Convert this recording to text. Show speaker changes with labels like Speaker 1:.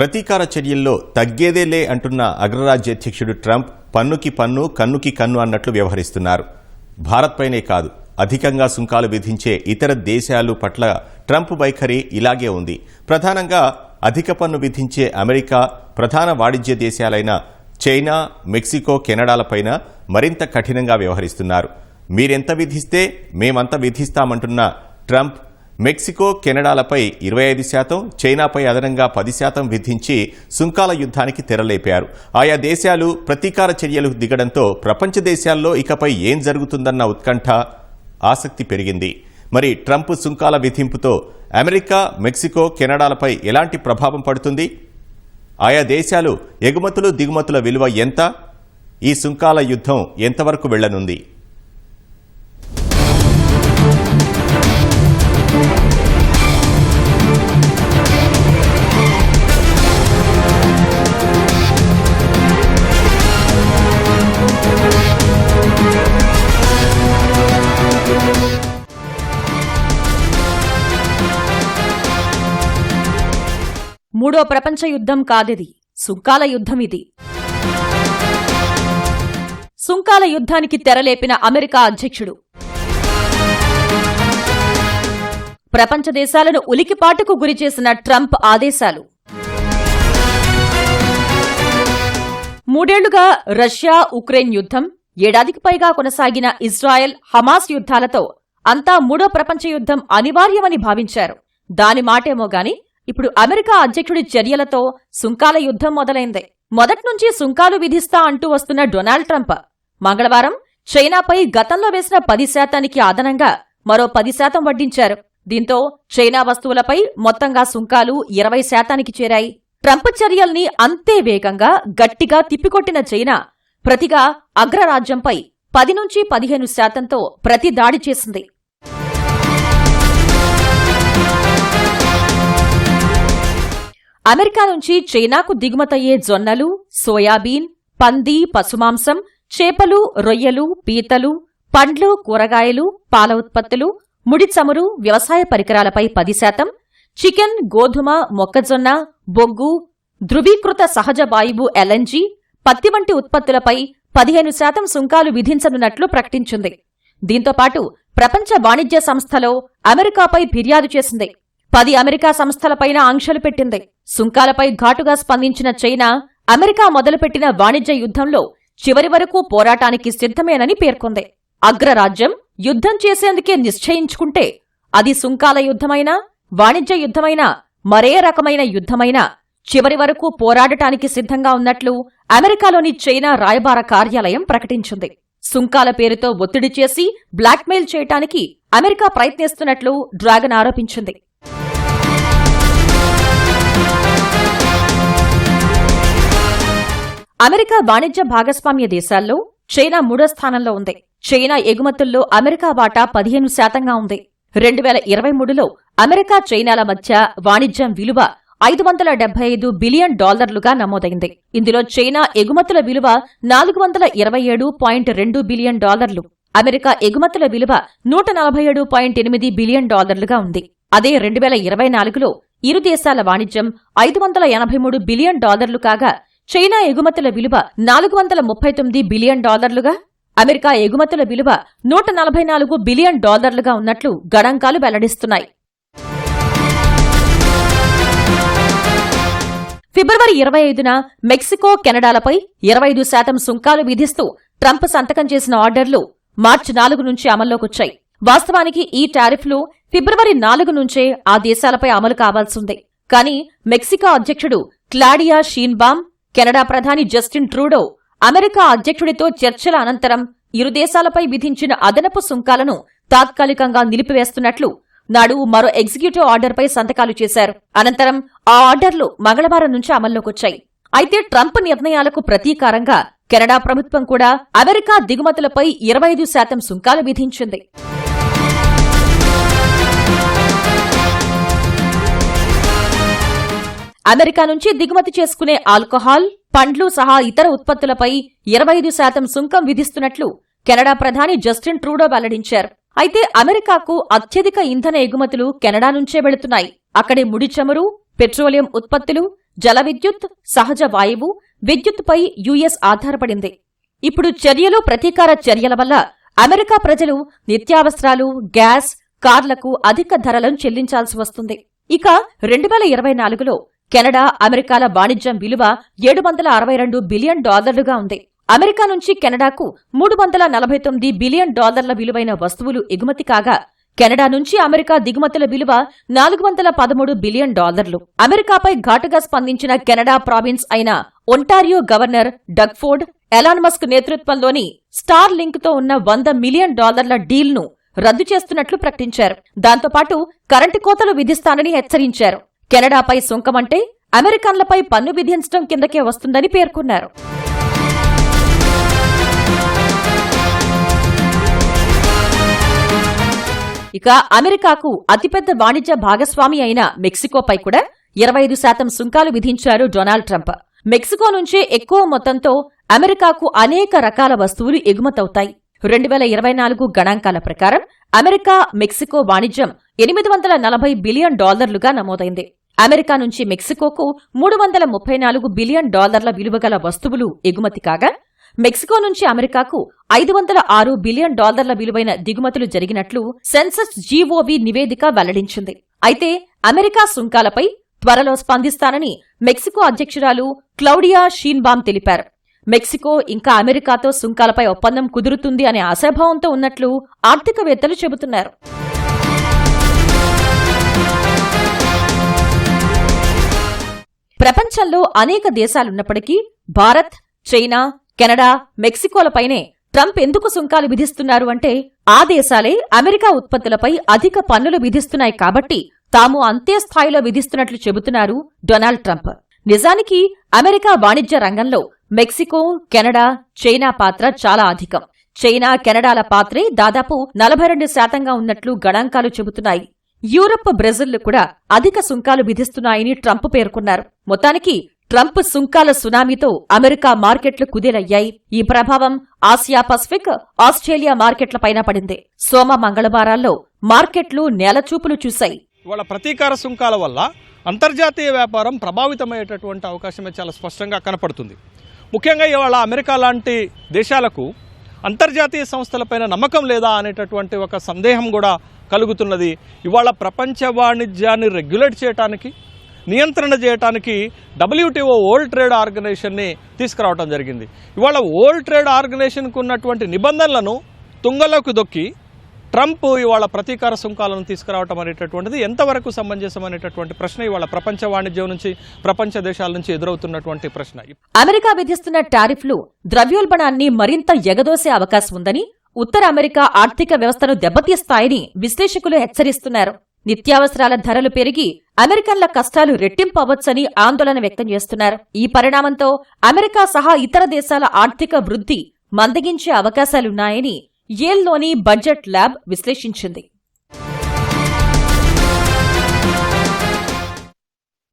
Speaker 1: ప్రతీకార చర్యల్లో తగ్గేదేలే అంటున్న అగ్రరాజ్యాధ్యక్షుడు ట్రంప్ పన్నుకి పన్ను కన్నుకి కన్ను అన్నట్లు వ్యవహరిస్తున్నారు. భారత్పైనే కాదు అధికంగా సుంకాలు విధించే ఇతర దేశాలు పట్ల ట్రంప్ వైఖరి ఇలాగే ఉంది. ప్రధానంగా అధిక పన్ను విధించే అమెరికా ప్రధాన వాణిజ్య దేశాలైన చైనా మెక్సికో కెనడాలపైన మరింత కఠినంగా వ్యవహరిస్తున్నారు. మీరెంత విధిస్తే మేమంత విధిస్తామంటున్న ట్రంప్ మెక్సికో కెనడాలపై ఇరవై ఐదు శాతం చైనాపై అదనంగా పది శాతం విధించి సుంకాల యుద్ధానికి తెరలేపారు. ఆయా దేశాలు ప్రతీకార చర్యలు దిగడంతో ప్రపంచ దేశాల్లో ఇకపై ఏం జరుగుతుందన్న ఉత్కంఠ ఆసక్తి పెరిగింది. మరి ట్రంప్ సుంకాల విధింపుతో అమెరికా మెక్సికో కెనడాలపై ఎలాంటి ప్రభావం పడుతుంది? ఆయా దేశాలు ఎగుమతులు దిగుమతుల విలువ ఎంత? ఈ సుంకాల యుద్ధం ఎంతవరకు వెళ్ళనుంది
Speaker 2: మూడో ప్రపంచ యుద్ధం కాదిది. సుంకాల యుద్ధం ఇది సుంకాల యుద్ధానికి తెరలేపిన అమెరికా అధ్యక్షుడు. ప్రపంచ దేశాలను ఉలికిపాటుకు గురిచేసిన ట్రంప్ ఆదేశాలు. మూడేళ్ళుగా రష్యా ఉక్రెయిన్ యుద్ధం ఏడాదికి పైగా కొనసాగిన ఇజ్రాయెల్ హమాస్ యుద్ధాలతో అంతా మూడో ప్రపంచ యుద్ధం అనివార్యమని భావించారు. దాని మాటేమో గాని ఇప్పుడు అమెరికా అధ్యక్షుడి చర్యలతో సుంకాల యుద్ధం మొదలైంది. మొదట్నుంచి సుంకాలు విధిస్తా అంటూ వస్తున్న డొనాల్డ్ ట్రంప్ మంగళవారం చైనాపై గతంలో వేసిన పది శాతానికి అదనంగా మరో పది శాతం వడ్డించారు. దీంతో చైనా వస్తువులపై మొత్తంగా సుంకాలు ఇరవై శాతానికి చేరాయి. ట్రంప్ చర్యల్ని అంతే వేగంగా గట్టిగా తిప్పికొట్టిన చైనా ప్రతిగా అగ్రరాజ్యంపై పది నుంచి పదిహేను శాతంతో ప్రతి దాడి చేసింది. అమెరికా నుంచి చైనాకు దిగుమతయ్యే జొన్నలు సోయాబీన్ పంది పశుమాంసం చేపలు రొయ్యలు పీతలు పండ్లు కూరగాయలు పాల ఉత్పత్తులు ముడి చమురు వ్యవసాయ పరికరాలపై పది శాతం చికెన్ గోధుమ మొక్కజొన్న బొగ్గు ధృవీకృత సహజ వాయువు ఎల్ఎన్జీ పత్తి వంటి ఉత్పత్తులపై పదిహేను శాతం సుంకాలు విధించనున్నట్లు ప్రకటించింది. దీంతోపాటు ప్రపంచ వాణిజ్య సంస్థలో అమెరికాపై ఫిర్యాదు చేసింది. పది అమెరికా సంస్థలపైన ఆంక్షలు పెట్టింది. సుంకాలపై ఘాటుగా స్పందించిన చైనా అమెరికా మొదలుపెట్టిన వాణిజ్య యుద్ధంలో చివరి వరకు పోరాటానికి సిద్ధమేనని పేర్కొంది. అగ్రరాజ్యం యుద్ధం చేసేందుకే నిశ్చయించుకుంటే అది సుంకాల యుద్ధమైనా వాణిజ్య యుద్ధమైనా మరే రకమైన యుద్ధమైనా చివరి వరకు పోరాడటానికి సిద్ధంగా ఉన్నట్లు అమెరికాలోని చైనా రాయబార కార్యాలయం ప్రకటించింది. సుంకాల పేరుతో ఒత్తిడి చేసి బ్లాక్మెయిల్ చేయటానికి అమెరికా ప్రయత్నిస్తున్నట్లు డ్రాగన్ ఆరోపించింది. అమెరికా వాణిజ్య భాగస్వామ్య దేశాల్లో చైనా మూడో స్థానంలో ఉంది. చైనా ఎగుమతుల్లో అమెరికా వాటా పదిహేను శాతంగా ఉంది. రెండు వేల ఇరవై మూడులో అమెరికా చైనాల మధ్య వాణిజ్యం విలువ ఐదు వందల డెబ్బై ఐదు బిలియన్ డాలర్లుగా నమోదైంది. ఇందులో చైనా ఎగుమతుల విలువ నాలుగు వందల ఇరవై ఏడు పాయింట్ రెండు బిలియన్ డాలర్లు. అమెరికా ఎగుమతుల విలువ నూట నలభై ఏడు పాయింట్ ఎనిమిది బిలియన్ డాలర్లుగా ఉంది. అదే రెండు వేల ఇరవై నాలుగులో ఇరు దేశాల వాణిజ్యం ఐదు వందల ఎనభై మూడు బిలియన్ డాలర్లు కాగా చైనా ఎగుమతుల విలువ నాలుగు వందల ముప్పై తొమ్మిది బిలియన్ డాలర్లుగా అమెరికా ఎగుమతుల విలువ నూట నలభై నాలుగు బిలియన్ డాలర్లుగా ఉన్నట్లు గణాంకాలు వెల్లడిస్తున్నాయి. ఫిబ్రవరి ఇరవై ఐదున మెక్సికో కెనడాలపై ఇరవై ఐదు శాతం సుంకాలు విధిస్తూ ట్రంప్ సంతకం చేసిన ఆర్డర్లు మార్చి నాలుగు నుంచి అమల్లోకొచ్చాయి. వాస్తవానికి ఈ టారిఫ్లు ఫిబ్రవరి నాలుగు నుంచే ఆ దేశాలపై అమలు కావాల్సిందే కానీ మెక్సికో అధ్యక్షుడు క్లాడియా షీన్బామ్ కెనడా ప్రధాని జస్టిన్ ట్రూడో అమెరికా అధ్యక్షుడితో చర్చల అనంతరం ఇరు దేశాలపై విధించిన అదనపు సుంకాలను తాత్కాలికంగా నిలిపివేస్తున్నట్లు నాడు మరో ఎగ్జిక్యూటివ్ ఆర్డర్పై సంతకాలు చేశారు. అనంతరం ఆ ఆర్డర్లు మంగళవారం నుంచి అమల్లోకొచ్చాయి. అయితే ట్రంప్ నిర్ణయాలకు ప్రతీకారంగా కెనడా ప్రభుత్వం కూడా అమెరికా దిగుమతులపై ఇరవై ఐదు శాతం సుంకాలు విధించింది. అమెరికా నుంచి దిగుమతి చేసుకునే ఆల్కహాల్ పండ్లు సహా ఇతర ఉత్పత్తులపై ఇరవై ఐదు శాతం సుంకం విధిస్తున్నట్లు కెనడా ప్రధాని జస్టిన్ ట్రూడో వెల్లడించారు. అయితే అమెరికాకు అత్యధిక ఇంధన ఎగుమతులు కెనడా నుంచే వెళుతున్నాయి. అక్కడి ముడి చమురు పెట్రోలియం ఉత్పత్తులు జల విద్యుత్ సహజ వాయువు విద్యుత్పై యుఎస్ ఆధారపడింది. ఇప్పుడు చర్యలు ప్రతీకార చర్యల వల్ల అమెరికా ప్రజలు నిత్యావసరాలు గ్యాస్ కార్లకు అధిక ధరలను చెల్లించాల్సి వస్తుంది. ఇక రెండు వేల ఇరవై నాలుగులో కెనడా అమెరికాల వాణిజ్యం విలువ ఏడు వందల అరవై రెండు బిలియన్ డాలర్లుగా ఉంది. అమెరికా నుంచి కెనడాకు మూడు వందల నలభై తొమ్మిది బిలియన్ డాలర్ల విలువైన వస్తువులు ఎగుమతి కాగా కెనడా నుంచి అమెరికా దిగుమతుల విలువ నాలుగు వందల పదమూడు బిలియన్ డాలర్లు. అమెరికాపై ఘాటుగా స్పందించిన కెనడా ప్రావిన్స్ అయిన Ontario governor Doug Ford Elon Musk నేతృత్వంలోని స్టార్ లింక్తో ఉన్న వంద మిలియన్ డాలర్ల డీల్ను రద్దు చేస్తున్నట్లు ప్రకటించారు. దాంతోపాటు కరెంటు కోతలు విధిస్తానని హెచ్చరించారు. కెనడాపై సుంకమంటే అమెరికన్లపై పన్ను విధించడం కిందకే వస్తుందని పేర్కొన్నారు. ఇక అమెరికాకు అతిపెద్ద వాణిజ్య భాగస్వామి అయిన మెక్సికోపై కూడా ఇరవై ఐదు శాతం సుంకాలు విధించారు డొనాల్డ్ ట్రంప్. మెక్సికో నుంచే ఎక్కువ మొత్తంతో అమెరికాకు అనేక రకాల వస్తువులు ఎగుమతవుతాయి. రెండు వేల ఇరవై నాలుగు గణాంకాల ప్రకారం అమెరికా మెక్సికో వాణిజ్యం ఎనిమిది వందల నలభై బిలియన్ డాలర్లుగా నమోదైంది. అమెరికా నుంచి మెక్సికోకు మూడు వందల ముప్పై నాలుగు బిలియన్ డాలర్ల విలువగల వస్తువులు ఎగుమతి కాగా మెక్సికో నుంచి అమెరికాకు ఐదు వందల ఆరు బిలియన్ డాలర్ల విలువైన దిగుమతులు జరిగినట్లు సెన్సస్ జీఓవి నివేదిక వెల్లడించింది. అయితే అమెరికా సుంకాలపై త్వరలో స్పందిస్తానని మెక్సికో అధ్యక్షురాలు క్లౌడియా షీన్బామ్ తెలిపారు. మెక్సికో ఇంకా అమెరికాతో సుంకాలపై ఒప్పందం కుదురుతుంది అనే ఆశాభావంతో ఉన్నట్లు ఆర్థికవేత్తలు చెబుతున్నారు. ప్రపంచంలో అనేక దేశాలున్నప్పటికీ భారత్ చైనా కెనడా మెక్సికోలపైనే ట్రంప్ ఎందుకు సుంకాలు విధిస్తున్నారు అంటే ఆ దేశాలే అమెరికా ఉత్పత్తులపై అధిక పన్నులు విధిస్తున్నాయి కాబట్టి తాము అంతే స్థాయిలో విధిస్తున్నట్లు చెబుతున్నారు డొనాల్డ్ ట్రంప్. నిజానికి అమెరికా వాణిజ్య రంగంలో మెక్సికో కెనడా చైనా పాత్ర చాలా అధికం. చైనా కెనడాల పాత్రే దాదాపు నలభై రెండు శాతంగా ఉన్నట్లు గణాంకాలు చెబుతున్నాయి. యూరప్ బ్రెజిల్లు కూడా అధిక సుంకాలు విధిస్తున్నాయని ట్రంప్ పేర్కొన్నారు. మొత్తానికి ట్రంప్ సుంకాల సునామీతో అమెరికా మార్కెట్లు కుదేలయ్యాయి. ఈ ప్రభావం ఆసియా పసిఫిక్ ఆస్ట్రేలియా మార్కెట్లపైన పడింది. సోమ మంగళవారాల్లో మార్కెట్లు నేలచూపులు చూశాయి.
Speaker 3: ఇవాళ ప్రతీకార సుంకాల వల్ల అంతర్జాతీయ వ్యాపారం ప్రభావితమయ్యేటటువంటి అవకాశమే చాలా స్పష్టంగా కనపడుతుంది. ముఖ్యంగా ఇవాళ అమెరికా లాంటి దేశాలకు అంతర్జాతీయ సంస్థలపైన నమ్మకం లేదా అనేటటువంటి ఒక సందేహం కూడా కలుగుతున్నది. ఇవాళ ప్రపంచ వాణిజ్యాన్ని రెగ్యులేట్ చేయడానికి నియంత్రణ చేయడానికి డబ్ల్యూటీఓ వరల్డ్ ట్రేడ్ ఆర్గనైజేషన్ని తీసుకురావడం జరిగింది. ఇవాళ వరల్డ్ ట్రేడ్ ఆర్గనైజేషన్కు ఉన్నటువంటి నిబంధనలను తుంగలోకి దొక్కి ట్రంప్ ఇవాళ ప్రతీకార సుంకాలను తీసుకురావటం అనేటటువంటిది ఎంతవరకు సమంజసం అనేటటువంటి ప్రశ్న ఇవాళ ప్రపంచ వాణిజ్యం నుంచి ప్రపంచ దేశాల నుంచి ఎదురవుతున్నటువంటి ప్రశ్న.
Speaker 2: అమెరికా విధిస్తున్న టారిఫ్లు ద్రవ్యోల్బణాన్ని మరింత ఎగదోసే అవకాశం ఉందని ఉత్తర అమెరికా ఆర్థిక వ్యవస్థను దెబ్బతీస్తాయని విశ్లేషకులు హెచ్చరిస్తున్నారు. నిత్యావసరాల ధరలు పెరిగి అమెరికన్ల కష్టాలు రెట్టింపవచ్చని ఆందోళన వ్యక్తం చేస్తున్నారు. ఈ పరిణామంతో అమెరికా సహా ఇతర దేశాల ఆర్థిక వృద్ధి మందగించే అవకాశాలున్నాయని ఏల్లోని బడ్జెట్ ల్యాబ్ విశ్లేషించింది.